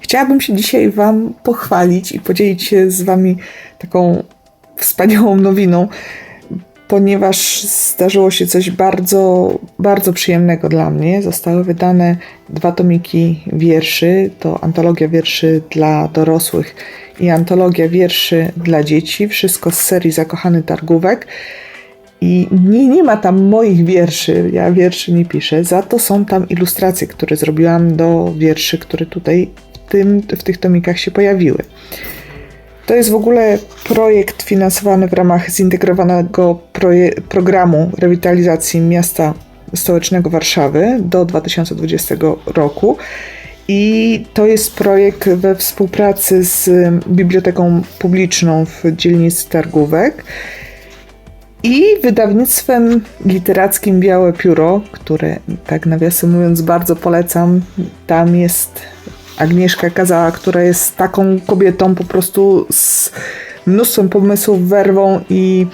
Chciałabym się dzisiaj Wam pochwalić i podzielić się z Wami taką wspaniałą nowiną, ponieważ zdarzyło się coś bardzo, bardzo przyjemnego dla mnie. Zostały wydane dwa tomiki wierszy. To antologia wierszy dla dorosłych i antologia wierszy dla dzieci. Wszystko z serii Zakochany Targówek. I nie, nie ma tam moich wierszy, ja wierszy nie piszę, za to są tam ilustracje, które zrobiłam do wierszy, które tutaj w, tym, w tych tomikach się pojawiły. To jest w ogóle projekt finansowany w ramach zintegrowanego programu rewitalizacji miasta stołecznego Warszawy do 2020 roku. I to jest projekt we współpracy z Biblioteką Publiczną w dzielnicy Targówek i wydawnictwem literackim Białe Pióro, które tak nawiasem mówiąc bardzo polecam. Tam jest Agnieszka Kazała, która jest taką kobietą po prostu z mnóstwem pomysłów, werwą i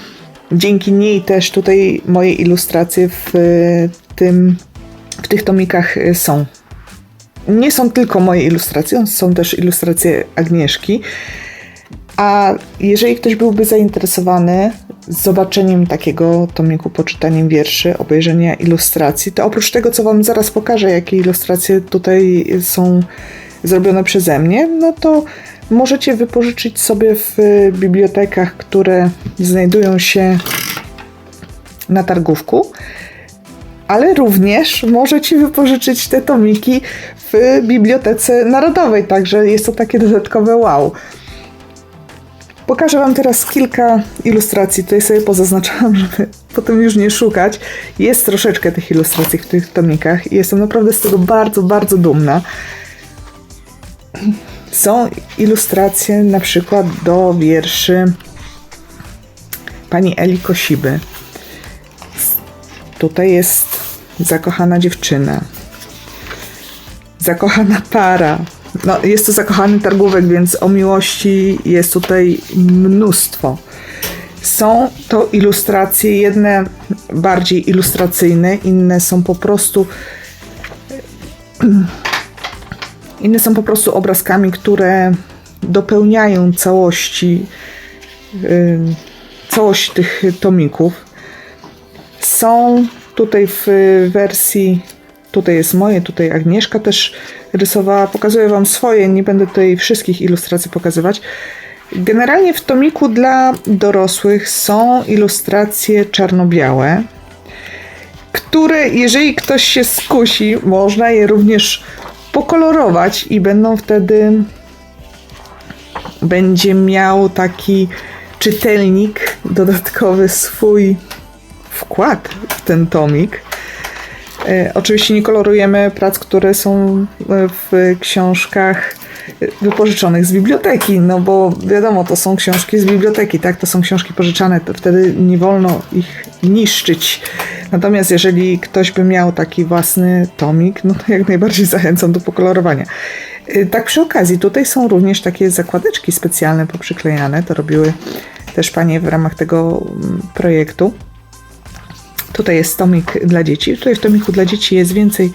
dzięki niej też tutaj moje ilustracje w tym w tych tomikach są. Nie są tylko moje ilustracje, są też ilustracje Agnieszki. A jeżeli ktoś byłby zainteresowany zobaczeniem takiego tomiku, poczytaniem wierszy, obejrzenia ilustracji, to oprócz tego, co Wam zaraz pokażę, jakie ilustracje tutaj są zrobione przeze mnie, no to możecie wypożyczyć sobie w bibliotekach, które znajdują się na targówku, ale również możecie wypożyczyć te tomiki w Bibliotece Narodowej, także jest to takie dodatkowe wow. Pokażę Wam teraz kilka ilustracji. Tutaj sobie pozaznaczałam, żeby potem już nie szukać. Jest troszeczkę tych ilustracji w tych tomikach i jestem naprawdę z tego bardzo, bardzo dumna. Są ilustracje na przykład do wierszy pani Eli Kosiby. Tutaj jest zakochana dziewczyna. Zakochana para. No, jest to zakochany targówek, więc o miłości jest tutaj mnóstwo. Są to ilustracje, jedne bardziej ilustracyjne, inne są po prostu inne są po prostu obrazkami, które dopełniają całości yy, całość tych tomików. Są tutaj w wersji Tutaj jest moje, tutaj Agnieszka też rysowała. Pokazuję Wam swoje, nie będę tutaj wszystkich ilustracji pokazywać. Generalnie w tomiku dla dorosłych są ilustracje czarno-białe, które, jeżeli ktoś się skusi, można je również pokolorować i będą wtedy będzie miał taki czytelnik dodatkowy swój wkład w ten tomik. E, oczywiście nie kolorujemy prac, które są e, w książkach wypożyczonych z biblioteki, no bo wiadomo, to są książki z biblioteki, tak? To są książki pożyczane, to wtedy nie wolno ich niszczyć. Natomiast jeżeli ktoś by miał taki własny tomik, no to jak najbardziej zachęcam do pokolorowania. E, tak przy okazji, tutaj są również takie zakładeczki specjalne poprzyklejane, to robiły też panie w ramach tego mm, projektu. Tutaj jest tomik dla dzieci. Tutaj w tomiku dla dzieci jest więcej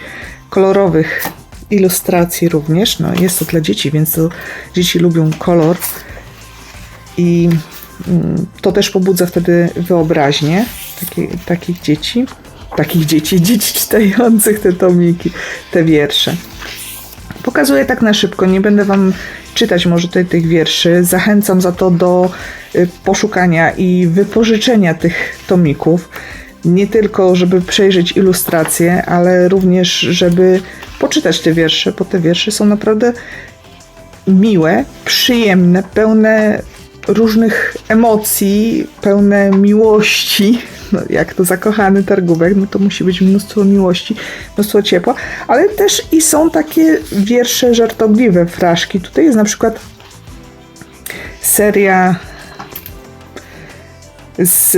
kolorowych ilustracji również. No, jest to dla dzieci, więc to dzieci lubią kolor i mm, to też pobudza wtedy wyobraźnię taki, takich dzieci, takich dzieci, dzieci czytających te tomiki, te wiersze. Pokazuję tak na szybko, nie będę Wam czytać może tutaj tych wierszy. Zachęcam za to do y, poszukania i wypożyczenia tych tomików nie tylko, żeby przejrzeć ilustracje, ale również, żeby poczytać te wiersze, bo te wiersze są naprawdę miłe, przyjemne, pełne różnych emocji, pełne miłości. No, jak to zakochany targówek, no to musi być mnóstwo miłości, mnóstwo ciepła, ale też i są takie wiersze żartobliwe, fraszki. Tutaj jest na przykład seria z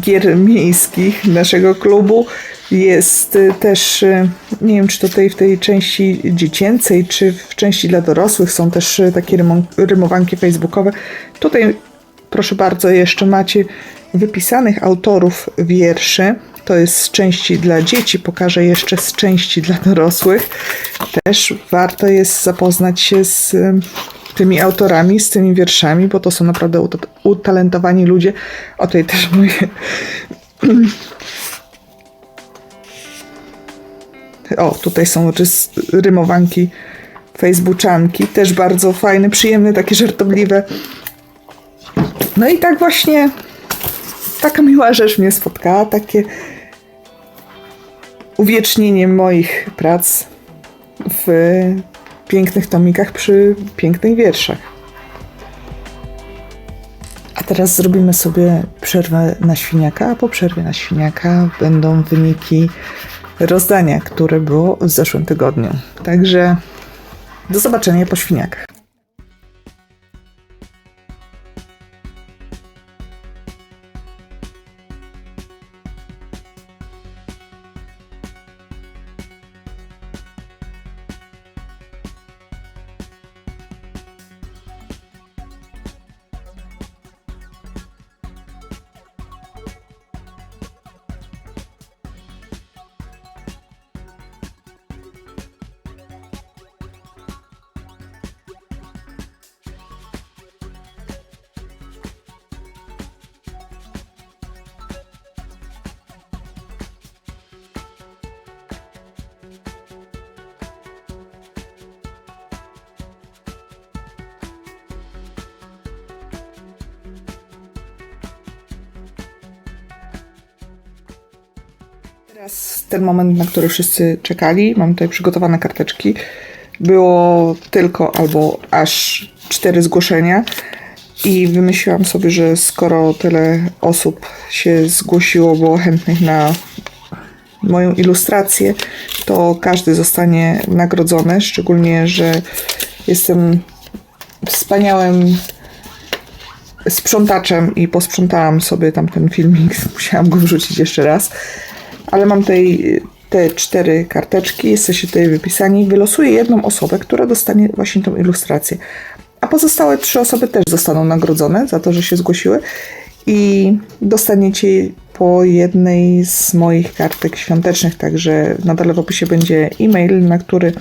gier miejskich naszego klubu. Jest też, nie wiem czy tutaj w tej części dziecięcej, czy w części dla dorosłych są też takie rymowanki facebookowe. Tutaj proszę bardzo, jeszcze macie wypisanych autorów wierszy To jest z części dla dzieci. Pokażę jeszcze z części dla dorosłych. Też warto jest zapoznać się z tymi autorami, z tymi wierszami, bo to są naprawdę ut- utalentowani ludzie. O tutaj też moje O, tutaj są rymowanki facebooczanki, też bardzo fajne, przyjemne, takie żartobliwe. No i tak właśnie taka miła rzecz mnie spotkała, takie uwiecznienie moich prac w pięknych tomikach przy pięknych wierszach. A teraz zrobimy sobie przerwę na świniaka, a po przerwie na świniaka będą wyniki rozdania, które było w zeszłym tygodniu. Także do zobaczenia po świniakach. Teraz ten moment, na który wszyscy czekali. Mam tutaj przygotowane karteczki. Było tylko albo aż cztery zgłoszenia. I wymyśliłam sobie, że skoro tyle osób się zgłosiło, było chętnych na moją ilustrację, to każdy zostanie nagrodzony. Szczególnie, że jestem wspaniałym sprzątaczem i posprzątałam sobie tamten filmik. Musiałam go wrzucić jeszcze raz. Ale mam tutaj te cztery karteczki, jesteście tutaj wypisani. Wylosuję jedną osobę, która dostanie właśnie tą ilustrację. A pozostałe trzy osoby też zostaną nagrodzone za to, że się zgłosiły. I dostaniecie po jednej z moich kartek świątecznych, także na w opisie będzie e-mail, na który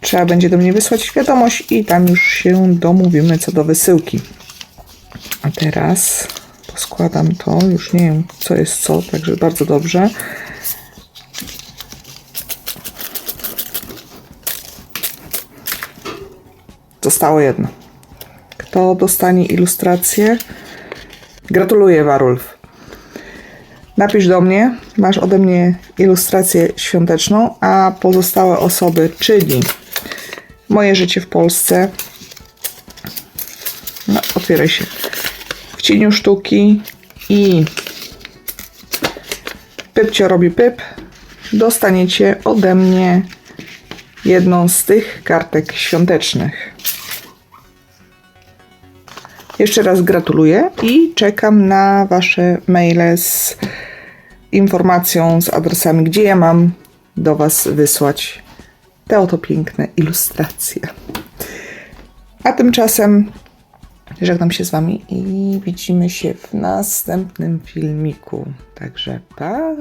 trzeba będzie do mnie wysłać wiadomość i tam już się domówimy co do wysyłki. A teraz poskładam to, już nie wiem co jest co, także bardzo dobrze. Zostało jedno. Kto dostanie ilustrację? Gratuluję, Warulf. Napisz do mnie, masz ode mnie ilustrację świąteczną, a pozostałe osoby, czyli moje życie w Polsce. No, otwieraj się. Cieniu sztuki i Pypcio robi pyp. Dostaniecie ode mnie jedną z tych kartek świątecznych. Jeszcze raz gratuluję i czekam na Wasze maile z informacją, z adresami, gdzie ja mam do Was wysłać te oto piękne ilustracje. A tymczasem żegnam się z Wami i widzimy się w następnym filmiku. Także pa!